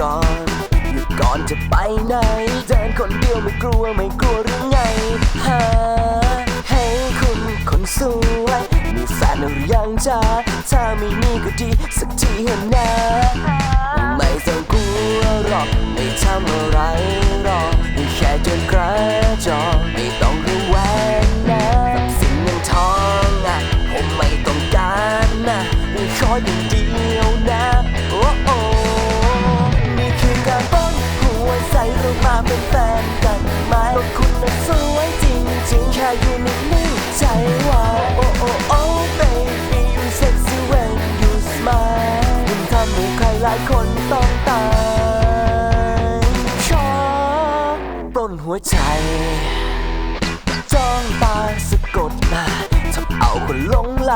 ก่อนอยู่ก่อนจะไปไหน เดินคนเดียวไม่กลัวไม่กลัวหรือไงฮะให้คุณคนสวยมีแฟนหรือยังจ้าถ้าไม่มีก็ดีสักทีเห็นนะ ไม่ต้องกลัวหรอกไม่ทำอะไรหรอกแค่เดินกระจอกไม่ต้องระแวงนะสิ่งเงินทองอะผมไม่ต้องการนะขออย่างเดียวนะ คนต้องตายชอบปล้นหัวใจ จ้องตาสะกดมาทำเอาคนหลงไหล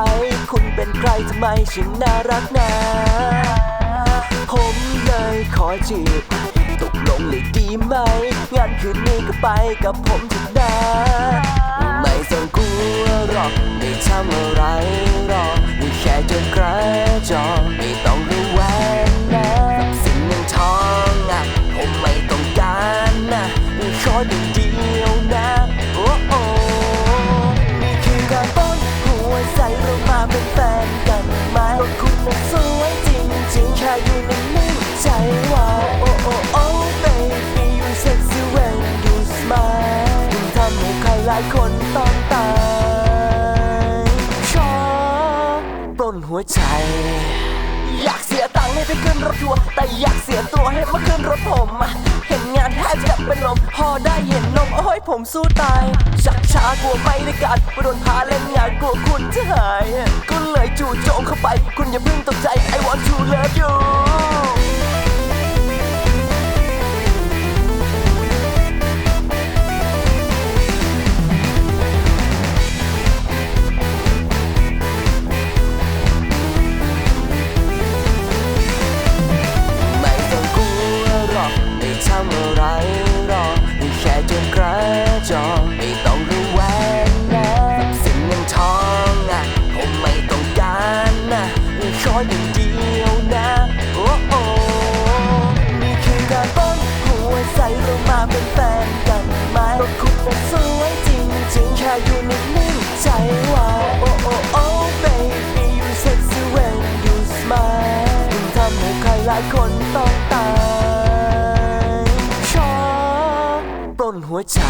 คุณเป็นใครทำไมช่างน่ารักนะผมเลยขอจีบตกลงเลยดีไหมงั้นคืนนี้ก็ไปกับผมเถอะนะ ไม่ต้องกลัวหรอกไม่ทำอะไร ออย่างเดียวนะโอ้โอ้นี่คือการป้อนหัวใจเรามาเป็นแฟนกันไหมคุณน่ะสวยจริงๆแค่อยู่นิ่งใจว่าโอ้โอ้โอ้ baby you sexy when you smile คุณทำให้ใครหลายคนต้องตายชอบปล้นหัวใจ อยากเสียตังค์ให้ไปขึ้นรถทัวร์แต่อยากเสียตัวให้มาขึ้นรถผมอะเห็นงานแทบจะเป็นลมพอได้เห็นนมโอ้ยผมสู้ตาย ชักช้ากลัวไม่ได้การว่าโดนพาเล่นงานกลัวคุณจะหายก็เลยจู่โจมเข้าไป คุณอย่าเพิ่งตกใจ I want to love you จอไม่ต้องระแวงนะสิ่งเงินทองอะผมไม่ต้องการนะขออย่างเดียวนะโอ้โอ้นี่คือการป้อนหัวใจเรามาเป็นแฟนกันไหมว่าคุณน่ะสวยจริงๆแค่อยู่นิ่งๆใจว่าโอ้โอ้โอ้ baby you sexy when you smile คุณทำให้ใครหลายคนต้องตาย หัวใจ